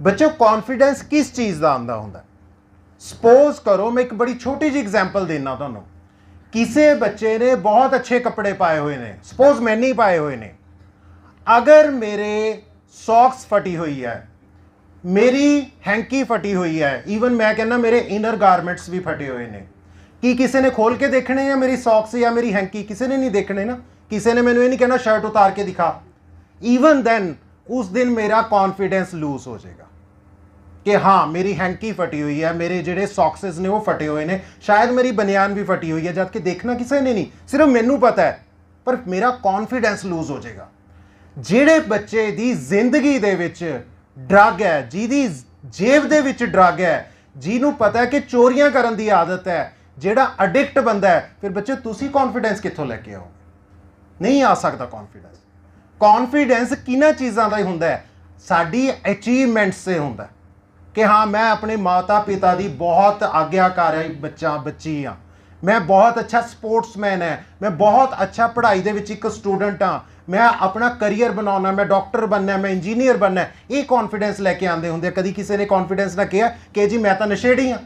ਬੱਚੋ ਕੌਨਫੀਡੈਂਸ ਕਿਸ ਚੀਜ਼ ਦਾ ਆਉਂਦਾ ਹੁੰਦਾ? ਸਪੋਜ਼ ਕਰੋ, ਮੈਂ ਇੱਕ ਬੜੀ ਛੋਟੀ ਜਿਹੀ ਐਗਜ਼ਾਮਪਲ ਦੇਣਾ ਤੁਹਾਨੂੰ। ਕਿਸੇ ਬੱਚੇ ਨੇ ਬਹੁਤ ਅੱਛੇ ਕੱਪੜੇ ਪਾਏ ਹੋਏ ਨੇ। ਸਪੋਜ਼ ਮੈਂ ਨਹੀਂ ਪਾਏ ਹੋਏ ਨੇ। ਅਗਰ ਮੇਰੇ ਸੌਕਸ ਫਟੀ ਹੋਈ ਹੈ, ਮੇਰੀ ਹੈਂਕੀ ਫਟੀ ਹੋਈ ਹੈ ਈਵਨ ਮੈਂ ਕਹਿੰਦਾ ਮੇਰੇ ਇਨਰ ਗਾਰਮੈਂਟਸ ਵੀ ਫਟੇ ਹੋਏ ਨੇ। ਕੀ ਕਿਸੇ ਨੇ ਖੋਲ ਕੇ ਦੇਖਣੇ ਆ ਮੇਰੀ ਸੌਕਸ ਜਾਂ ਮੇਰੀ ਹੈਂਕੀ ਕਿਸੇ ਨੇ ਨਹੀਂ ਦੇਖਣੇ ਨਾ। ਕਿਸੇ ਨੇ ਮੈਨੂੰ ਇਹ ਨਹੀਂ ਕਹਿਣਾ ਸ਼ਰਟ ਉਤਾਰ ਕੇ ਦਿਖਾ। ਈਵਨ ਦੈਨ ਉਸ ਦਿਨ ਮੇਰਾ ਕੌਨਫੀਡੈਂਸ ਲੂਜ਼ ਹੋ ਜਾਏਗਾ। ਕਿ ਹਾਂ, ਮੇਰੀ ਹੈਂਕੀ ਫਟੀ ਹੋਈ ਹੈ, ਮੇਰੇ ਜਿਹੜੇ ਸੌਕਸਸ ਨੇ ਉਹ ਫਟੇ ਹੋਏ ਨੇ, ਸ਼ਾਇਦ ਮੇਰੀ ਬਨਿਆਨ ਵੀ ਫਟੀ ਹੋਈ ਹੈ ਜਦ ਕਿ ਦੇਖਣਾ ਕਿਸੇ ਨੇ ਨਹੀਂ, ਸਿਰਫ ਮੈਨੂੰ ਪਤਾ ਹੈ, ਪਰ ਮੇਰਾ ਕੌਨਫੀਡੈਂਸ ਲੂਜ਼ ਹੋ ਜਾਏਗਾ। ਜਿਹੜੇ ਬੱਚੇ ਦੀ ਜ਼ਿੰਦਗੀ ਦੇ ਵਿੱਚ ਡਰੱਗ ਹੈ, ਜਿਹਦੀ ਜੇਬ ਦੇ ਵਿੱਚ ਡਰੱਗ ਹੈ, ਜਿਹਨੂੰ ਪਤਾ ਹੈ ਕਿ ਚੋਰੀਆਂ ਕਰਨ ਦੀ ਆਦਤ ਹੈ, ਜਿਹੜਾ ਐਡਿਕਟ ਬੰਦਾ ਹੈ, ਫਿਰ ਬੱਚੇ, ਤੁਸੀਂ ਕੌਨਫੀਡੈਂਸ ਕਿੱਥੋਂ ਲੈ ਕੇ ਆਓਗੇ? ਨਹੀਂ ਆ ਸਕਦਾ ਕੌਨਫੀਡੈਂਸ ਕੌਨਫੀਡੈਂਸ ਕਿਹਨਾਂ ਚੀਜ਼ਾਂ ਦਾ ਹੁੰਦਾ ਹੈ? ਸਾਡੀ ਅਚੀਵਮੈਂਟਸ ਸੇ ਹੁੰਦਾ ਕਿ ਹਾਂ, ਮੈਂ ਆਪਣੇ ਮਾਤਾ ਪਿਤਾ ਦੀ ਬਹੁਤ ਆਗਿਆਕਾਰੀ ਬੱਚਾ, ਬੱਚੀ ਹਾਂ। ਮੈਂ ਬਹੁਤ ਅੱਛਾ ਸਪੋਰਟਸਮੈਨ ਹੈ। ਮੈਂ ਬਹੁਤ ਅੱਛਾ ਪੜ੍ਹਾਈ ਦੇ ਵਿੱਚ ਇੱਕ ਸਟੂਡੈਂਟ ਹਾਂ। ਮੈਂ ਆਪਣਾ ਕੈਰੀਅਰ ਬਣਾਉਣਾ, ਮੈਂ ਡਾਕਟਰ ਬਣਨਾ, ਮੈਂ ਇੰਜੀਨੀਅਰ ਬਣਨਾ ਇਹ ਕੌਨਫੀਡੈਂਸ ਲੈ ਕੇ ਆਉਂਦੇ ਹੁੰਦੇ ਕਦੀ ਕਿਸੇ ਨੇ ਕੌਨਫੀਡੈਂਸ ਨਾਲ ਕਿਹਾ ਕਿ ਜੀ, ਮੈਂ ਤਾਂ ਨਸ਼ੇੜੀ ਹਾਂ।